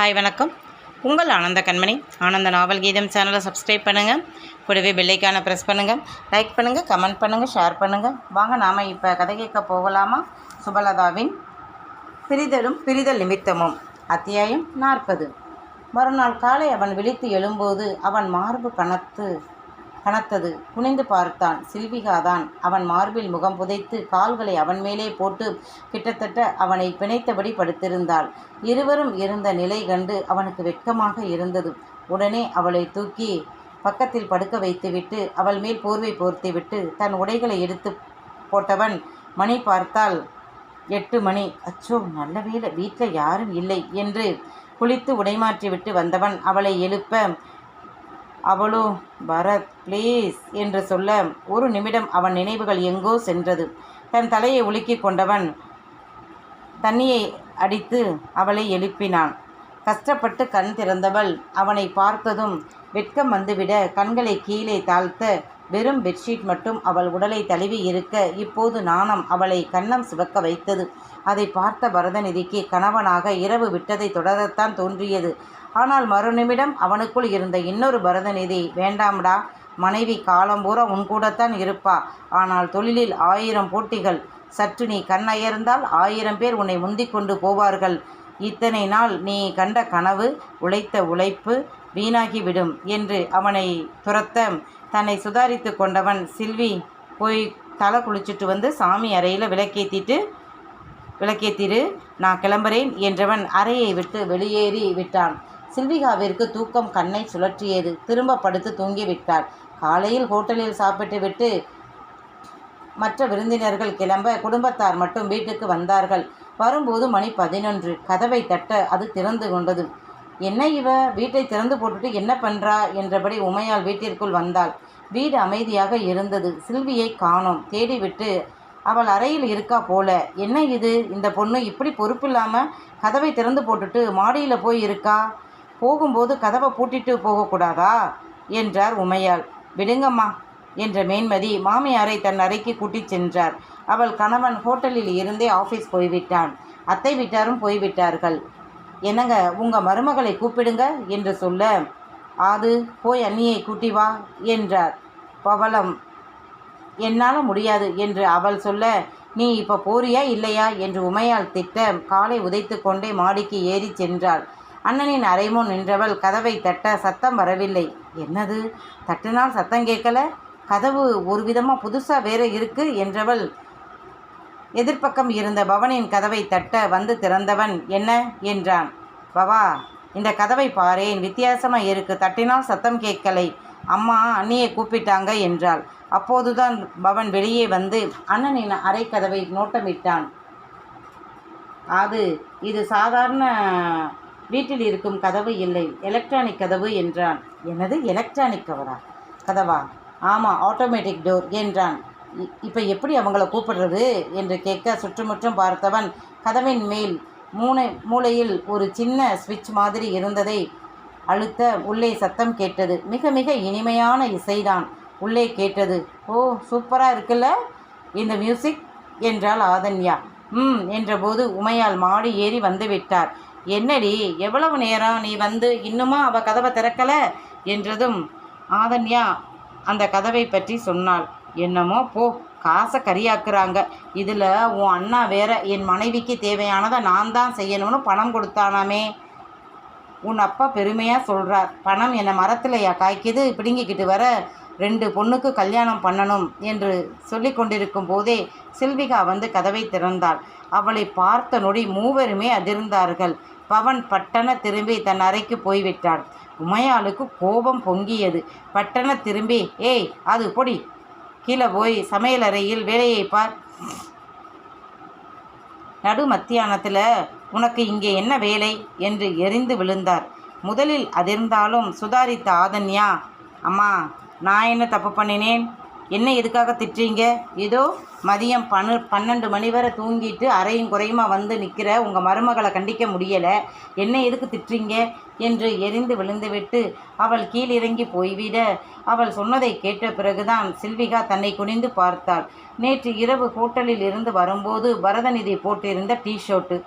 Hi வணக்கம். உங்கள் ஆனந்த கண்மணி. ஆனந்த நாவல் கீதம் சேனலை சப்ஸ்கிரைப் பண்ணுங்கள் கூடவே பெல்லைக்கான ப்ரெஸ் பண்ணுங்கள் லைக் பண்ணுங்கள் கமெண்ட் பண்ணுங்கள் ஷேர் பண்ணுங்கள் வாங்க நாம் இப்போ கதை கேட்க போகலாமா? சுபலதாவின் பிரிதலும் பிரிதல் நிமித்தமும் அத்தியாயம் நாற்பது. மறுநாள் காலை அவன் விழித்து எழும்போது அவன் மார்பு கனத்து கனத்தது குனிந்து பார்த்தான். சில்விகாதான் அவன் மார்பில் முகம் புதைத்து கால்களை அவன் மேலே போட்டு கிட்டத்தட்ட அவனை பிணைத்தபடி படுத்திருந்தாள். இருவரும் இருந்த நிலை கண்டு அவனுக்கு வெட்கமாக இருந்தது. உடனே அவளை தூக்கி பக்கத்தில் படுக்க வைத்துவிட்டு அவள் மேல் போர்வை போர்த்திவிட்டு தன் உடைகளை எடுத்து போட்டவன் மணி பார்த்தால் எட்டு மணி. அச்சோ நல்ல வேலை வீட்டில் யாரும் இல்லை என்று குளித்து உடைமாற்றிவிட்டு வந்தவன் அவளை எழுப்ப அவளோ பரத் ப்ளீஸ் என்று சொல்ல ஒரு நிமிடம் அவன் நினைவுகள் எங்கோ சென்றது. தன் தலையை உலுக்கி கொண்டவன் தண்ணியை அடித்து அவளை எழுப்பினான். கஷ்டப்பட்டு கண் திறந்தவள் அவனை பார்த்ததும் வெட்கம் வந்துவிட கண்களை கீழே தாழ்த்த வெறும் பெட்ஷீட் மட்டும் அவள் உடலை தழுவி இருக்க இப்போது நாணம் அவளை கன்னம் சிவக்க வைத்தது. அதை பார்த்த பரதநிதிக்கு கணவனாக இரவு விட்டதை தொடரத்தான் தோன்றியது. ஆனால் மறுநிமிடம் அவனுக்குள் இருந்த இன்னொரு பரதநிதி வேண்டாம்டா மனைவி காலம்பூரா உன் கூடத்தான் இருப்பா. ஆனால் தொழிலில் ஆயிரம் போட்டிகள். சற்று நீ கண்ணயர்ந்தால் ஆயிரம் பேர் உன்னை முந்திக் கொண்டு போவார்கள். இத்தனை நாள் நீ கண்ட கனவு உழைத்த உழைப்பு வீணாகிவிடும் என்று அவனை துரத்த தன்னை சுதாரித்து கொண்டவன் சில்வி போய் தலை குளிச்சுட்டு வந்து சாமி அறையில் விளக்கேற்றிட்டு விளக்கேத்திரு நான் கிளம்புறேன் என்றவன் அறையை விட்டு வெளியேறி விட்டான். சில்விகாவிற்கு தூக்கம் கண்ணை சுழற்றியது. திரும்ப படுத்து தூங்கிவிட்டாள். காலையில் ஹோட்டலில் சாப்பிட்டுவிட்டு மற்ற விருந்தினர்கள் கிளம்ப குடும்பத்தார் மட்டும் வீட்டுக்கு வந்தார்கள். வரும்போது மணி பதினொன்று. கதவை தட்ட அது திறந்து கொண்டது. என்ன இவ? வீட்டை திறந்து போட்டுட்டு என்ன பண்றா? என்றபடி உமையால் வீட்டிற்குள் வந்தாள். வீடு அமைதியாக இருந்தது. சில்வியை காணோம். தேடிவிட்டு அவள் அறையில் இருக்கா போல. என்ன இது? இந்த பொண்ணு இப்படி பொறுப்பில்லாமல் கதவை திறந்து போட்டுட்டு மாடியில் போய் இருக்கா போகும்போது கதவை பூட்டிட்டு போகக்கூடாதா? என்றார் உமையாள். விடுங்கம்மா என்ற மேன்மதி மாமியாரை தன் அறைக்கு கூட்டிச் சென்றார். அவள் கணவன் ஹோட்டலில் இருந்தே ஆஃபீஸ் போய்விட்டான். அத்தை வீட்டாரும் போய்விட்டார்கள். என்னங்க உங்கள் மருமகளை கூப்பிடுங்க என்று சொல்ல ஆது போய் அண்ணியை கூட்டி வா என்றார். பவளம். என்னால் முடியாது என்று அவள் சொல்ல நீ இப்போ போறியா இல்லையா? என்று உமையால் திட்ட காலை உதைத்து கொண்டே மாடிக்கு ஏறி சென்றாள். அண்ணனின் அறைமுன் நின்றவள் கதவை தட்ட சத்தம் வரவில்லை. என்னது? தட்டினால் சத்தம் கேட்கல? கதவு ஒரு விதமாக புதுசாக வேற இருக்கு? என்றவள். எதிர்ப்பக்கம் இருந்த பவனின் கதவை தட்ட வந்து திறந்தவன் என்ன? என்றான். பவா இந்த கதவை பாரேன். வித்தியாசமாக இருக்கு. தட்டினால் சத்தம் கேட்கலை. அம்மா அண்ணியை கூப்பிட்டாங்க என்றாள். அப்போதுதான் பவன் வெளியே வந்து அண்ணனின் அறை கதவை நோட்டமிட்டான். அது இது சாதாரண வீட்டில் இருக்கும் கதவு இல்லை. எலக்ட்ரானிக் கதவு என்றான். என்னது? எலக்ட்ரானிக் கவரா கதவா? ஆமாம் ஆட்டோமேட்டிக் டோர் என்றான். இப்போ எப்படி அவங்கள கூப்பிடுறது? என்று கேட்க சுற்றுமுற்றும் பார்த்தவன் கதவின் மேல் மூனை மூளையில் ஒரு சின்ன ஸ்விட்ச் மாதிரி இருந்ததை அழுத்த உள்ளே சத்தம் கேட்டது. மிக மிக இனிமையான இசைதான். உள்ளே கேட்டது ஓ சூப்பராக இருக்குல்ல? இந்த மியூசிக் என்றால் ஆதன்யா. ம் என்றபோது உமையால் மாடி ஏறி வந்துவிட்டார் என்னடி எவ்வளவு நேரம் நீ வந்து இன்னுமா அவ கதவை திறக்கல? என்றதும் ஆதன்யா அந்த கதவை பற்றி சொன்னாள். என்னமோ போ காசை கரியாக்குறாங்க. இதில் உன் அண்ணா வேற என் மனைவிக்கு தேவையானதை நான் தான் செய்யணும்னு பணம் கொடுத்தானாமே. உன் அப்பா பெருமையாக சொல்கிறார் பணம் என்னை மரத்திலையா காய்க்குது? பிடுங்கிக்கிட்டு வர. ரெண்டு பொண்ணுக்கு கல்யாணம் பண்ணணும் என்று சொல்லி கொண்டிருக்கும் போதே சில்விகா வந்து கதவை திறந்தாள். அவளை பார்த்த நொடி மூவருமே அதிர்ந்தார்கள். பவன் பட்டண திரும்பி தன் அறைக்கு போய்விட்டான். உமையாளுக்கு கோபம் பொங்கியது. பட்டண திரும்பி ஏய் அது பொடி. கீழே போய் சமையலறையில் வேலையை பார். நடு மத்தியானத்தில் உனக்கு இங்கே என்ன வேலை? என்று எரிந்து விழுந்தார். முதலில் அதிர்ந்தாலும் சுதாரித்த ஆதன்யா அம்மா நான் என்ன தப்பு பண்ணினேன்? என்ன எதுக்காக திட்டுறீங்க? ஏதோ மதியம் பன்னு பன்னெண்டு மணி வரை தூங்கிட்டு அறையும் குறையுமா வந்து நிற்கிற உங்கள் மருமகளை கண்டிக்க முடியலை. என்ன எதுக்கு திட்டுறீங்க? என்று எரிந்து விழுந்துவிட்டு அவள் கீழிறங்கி போய்விட அவள் சொன்னதை கேட்ட பிறகுதான் சில்விகா தன்னை குனிந்து பார்த்தாள். நேற்று இரவு ஹோட்டலில் இருந்து வரும்போது பரதநிதி போட்டிருந்த டீ ஷர்ட்டு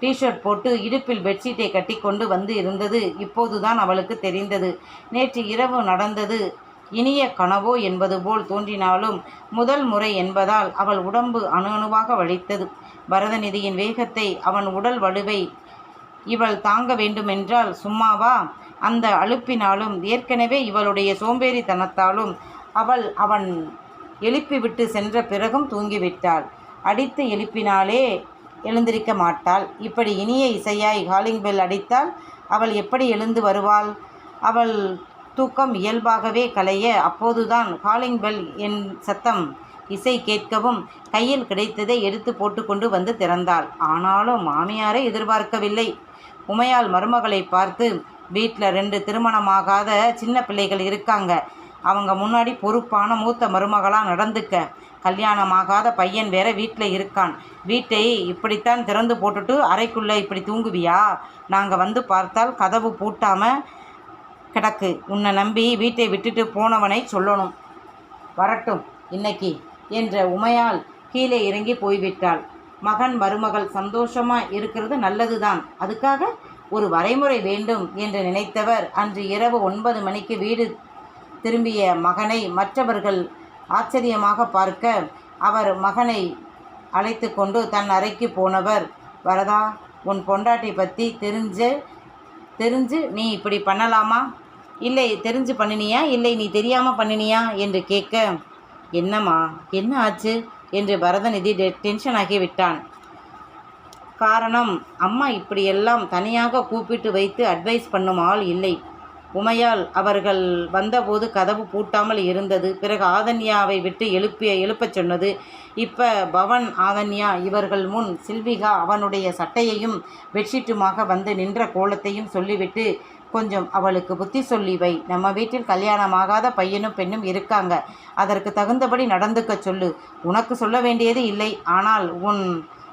டிஷர்ட் போட்டு இடுப்பில் பெட்ஷீட்டை கட்டிக்கொண்டு வந்து இருந்தது. இப்போதுதான் அவளுக்கு தெரிந்தது. நேற்று இரவு நடந்தது இனிய கனவோ என்பது போல் தோன்றினாலும் முதல் முறை என்பதால் அவள் உடம்பு அணு அணுவாக வலித்தது. பரதநிதியின் வேகத்தை அவன் உடல் வலுவை இவள் தாங்க வேண்டுமென்றால் சும்மாவா அந்த அழுப்பினாலும் ஏற்கனவே இவளுடைய சோம்பேறித்தனத்தாலும் அவள் அவன் எழுப்பிவிட்டு சென்ற பிறகும் தூங்கிவிட்டாள். அடித்து எழுப்பினாலே எழுந்திருக்க மாட்டாள். இப்படி இனிய இசையாய் காலிங் பெல் அடித்தால் அவள் எப்படி எழுந்து வருவாள்? அவள் தூக்கம் இயல்பாகவே கலைய அப்போதுதான் காலிங் பெல் என் சத்தம் இசை கேட்கவும் கையில் கிடைத்ததை எடுத்து போட்டுக்கொண்டு வந்து திறந்தாள். ஆனாலும் மாமியாரை எதிர்பார்க்கவில்லை. உமையால் மருமகளை பார்த்து வீட்டில் ரெண்டு திருமணமாகாத சின்ன பிள்ளைகள் இருக்காங்க. அவங்க முன்னாடி பொறுப்பான மூத்த மருமகளாக நடந்துக்க. கல்யாணமாகாத பையன் வேற வீட்டில் இருக்கான். வீட்டை இப்படித்தான் திறந்து போட்டுட்டு அறைக்குள்ளே இப்படி தூங்குவியா? நாங்கள் வந்து பார்த்தால் கதவு பூட்டாமல் கிடக்கு. உன்னை நம்பி வீட்டை விட்டுட்டு போனவனை சொல்லணும். வரட்டும் இன்னைக்கு என்ற உமையால் கீழே இறங்கி போய்விட்டாள். மகன் மருமகள் சந்தோஷமாக இருக்கிறது நல்லதுதான். அதுக்காக ஒரு வரைமுறை வேண்டும் என்று நினைத்தவர் அன்று இரவு ஒன்பது மணிக்கு வீடு திரும்பிய மகனை மற்றவர்கள் ஆச்சரியமாக பார்க்க அவர் மகனை அழைத்து கொண்டு தன் அறைக்கு போனவர் வரதா உன் பொண்டாட்டி பற்றி தெரிஞ்சு தெரிஞ்சு நீ இப்படி பண்ணலாமா? இல்லை தெரிஞ்சு பண்ணினியா? இல்லை நீ தெரியாமல் பண்ணினியா? என்று கேட்க என்னம்மா என்ன ஆச்சு? என்று பரதநிதி டெ டென்ஷன் ஆகி விட்டான். காரணம் அம்மா இப்படியெல்லாம் தனியாக கூப்பிட்டு வைத்து அட்வைஸ் பண்ணும் ஆள் இல்லை. உமையால் அவர்கள் வந்தபோது கதவு பூட்டாமல் இருந்தது. பிறகு ஆதன்யாவை விட்டு எழுப்பிய எழுப்பச் சொன்னது. இப்போ பவன் ஆதன்யா இவர்கள் முன் சில்விகா அவனுடைய சட்டையையும் பெட்ஷீட்டுமாக வந்து நின்ற கோலத்தையும் சொல்லிவிட்டு கொஞ்சம் அவளுக்கு புத்தி சொல்லி வை. நம்ம வீட்டில் கல்யாணமாகாத பையனும் பெண்ணும் இருக்காங்க. அதற்கு தகுந்தபடி நடந்துக்க சொல்லு. உனக்கு சொல்ல வேண்டியது இல்லை. ஆனால் உன்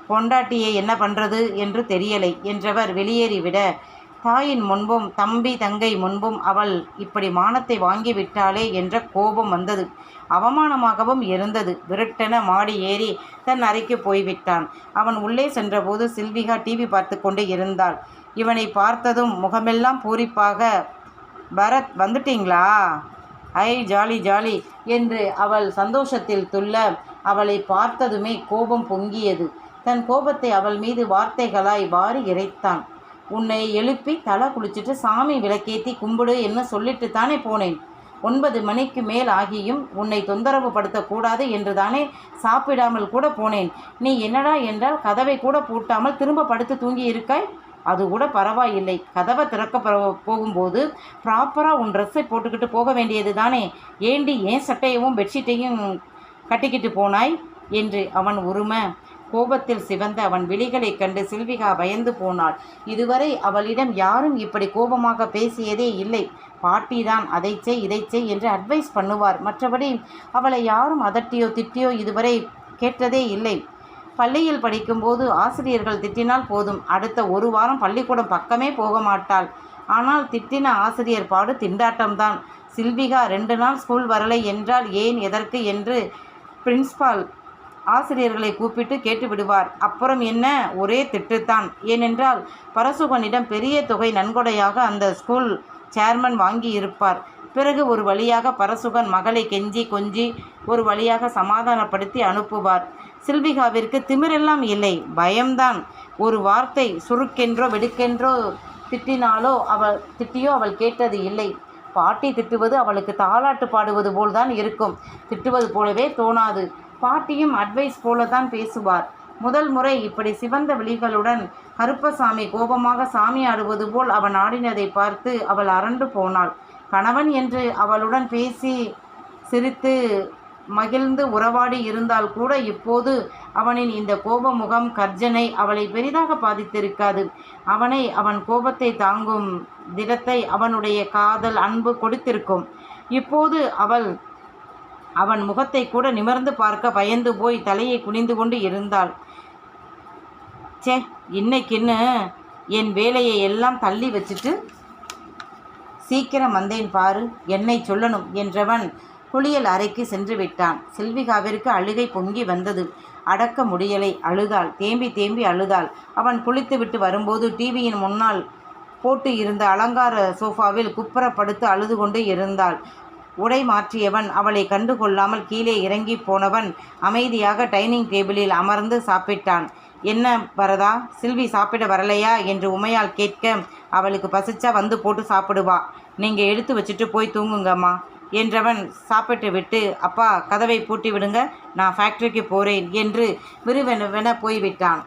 பொண்டாட்டியை என்ன பண்ணுறது என்று தெரியலை என்றவர் வெளியேறிவிட தாயின் முன்பும் தம்பி தங்கை முன்பும் அவள் இப்படி மானத்தை வாங்கிவிட்டாளே என்ற கோபம் வந்தது. அவமானமாகவும் இருந்தது. விரட்டென மாடி ஏறி தன் அறைக்கு போய்விட்டான். அவன் உள்ளே சென்றபோது சில்விகா டிவி பார்த்து கொண்டு இருந்தாள். இவனை பார்த்ததும் முகமெல்லாம் பூரிப்பாக பரத் வந்துட்டீங்களா? ஐ ஜாலி ஜாலி என்று அவள் சந்தோஷத்தில் துள்ள அவளை பார்த்ததுமே கோபம் பொங்கியது. தன் கோபத்தை அவள் மீது வார்த்தைகளாய் வாரி இறைத்தான். உன்னை எழுப்பி தலை குளிச்சுட்டு சாமி விளக்கேத்தி கும்பிடு என்ன சொல்லிட்டு தானே போனேன். ஒன்பது மணிக்கு மேல் ஆகியும் உன்னை தொந்தரவு படுத்தக்கூடாது என்று தானே சாப்பிடாமல் கூட போனேன். நீ என்னடா என்றால் கதவை கூட பூட்டாமல் திரும்ப படுத்து தூங்கி இருக்காய் அது கூட பரவாயில்லை. கதவை திறக்க போகும்போது ப்ராப்பராக உன் ட்ரெஸ்ஸை போட்டுக்கிட்டு போக வேண்டியது தானே? ஏண்டி ஏன் சட்டையவும் பெட்ஷீட்டையும் கட்டிக்கிட்டு போனாய்? என்று அவன் உரும. கோபத்தில் சிவந்த அவன் விழிகளைக் கண்டு சில்விகா பயந்து போனாள். இதுவரை அவளிடம் யாரும் இப்படி கோபமாக பேசியதே இல்லை. பாட்டிதான் அதை செய் இதை செய் என்று அட்வைஸ் பண்ணுவார். மற்றபடி அவளை யாரும் அதட்டியோ திட்டியோ இதுவரை கேட்டதே இல்லை. பள்ளியில் படிக்கும்போது ஆசிரியர்கள் திட்டினால் போதும். அடுத்த ஒரு வாரம் பள்ளிக்கூடம் பக்கமே போக மாட்டாள். ஆனால் திட்டின ஆசிரியர் பாடு திண்டாட்டம்தான். சில்விகா ரெண்டு நாள் ஸ்கூல் வரலை என்றால் ஏன் எதற்கு? என்று பிரின்ஸ்பால் ஆசிரியர்களை கூப்பிட்டு கேட்டு விடுவார் அப்புறம் என்ன? ஒரே திட்டுத்தான். ஏனென்றால் பரசுகனிடம் பெரிய தொகை நன்கொடையாக அந்த ஸ்கூல் சேர்மன் வாங்கி இருப்பார் பிறகு ஒரு வழியாக பரசுகன் மகளை கெஞ்சி கொஞ்சி ஒரு வழியாக சமாதானப்படுத்தி அனுப்புவார். சில்விகாவிற்கு திமிரெல்லாம் இல்லை. பயம்தான். ஒரு வார்த்தை சுருக்கென்றோ வெடுக்கென்றோ திட்டினாலோ அவள் திட்டியோ அவள் கேட்டது இல்லை. பாட்டி திட்டுவது அவளுக்கு தாலாட்டு பாடுவது போல்தான் இருக்கும். திட்டுவது போலவே தோணாது. பாட்டியும் அட்வைஸ் போலதான் பேசுவார். முதல் முறை இப்படி சிவந்த விழிகளுடன் கருப்பசாமி கோபமாக சாமி ஆடுவது போல் அவன் ஆடினதை பார்த்து அவள் அரண்டு போனாள். கணவன் என்று அவளுடன் பேசி சிரித்து மகிழ்ந்து உறவாடி இருந்தால் கூட இப்போது அவனின் இந்த கோப முகம் கர்ஜனை அவளை பெரிதாக பாதித்திருக்காது. அவனை அவன் கோபத்தை தாங்கும் திடத்தை அவனுடைய காதல் அன்பு கொடுத்திருக்கும். இப்போது அவள் அவன் முகத்தை கூட நிமிர்ந்து பார்க்க பயந்து போய் தலையை குனிந்து கொண்டு இருந்தாள். ச்சே இன்னைக்குன்னு என் வேலையை எல்லாம் தள்ளி வச்சுட்டு சீக்கிரம் வந்தேன் பாரு என்னை சொல்லணும் என்றவன் குளியல் அறைக்கு சென்று விட்டான். செல்விகாவிற்கு அழுகை பொங்கி வந்தது. அடக்க முடியலை. அழுதாள். தேம்பி தேம்பி அழுதாள். அவன் குளித்துவிட்டு வரும்போது டிவியின் முன்னால் போட்டு இருந்த அலங்கார சோஃபாவில் குப்புற படுத்து அழுது கொண்டு இருந்தாள். உடை மாற்றியவன் அவளை கண்டுகொள்ளாமல் கீழே இறங்கி போனவன் அமைதியாக டைனிங் டேபிளில் அமர்ந்து சாப்பிட்டான். என்ன வரதா சில்வி சாப்பிட வரலையா? என்று உமையால் கேட்க அவளுக்கு பசிச்சா வந்து போட்டு சாப்பிடுவா. நீங்கள் எடுத்து வச்சுட்டு போய் தூங்குங்கம்மா. என்றவன் சாப்பிட்டு விட்டு அப்பா கதவை பூட்டி விடுங்க நான் ஃபேக்டரிக்கு போகிறேன் என்று விறுவெனவென போய்விட்டான்.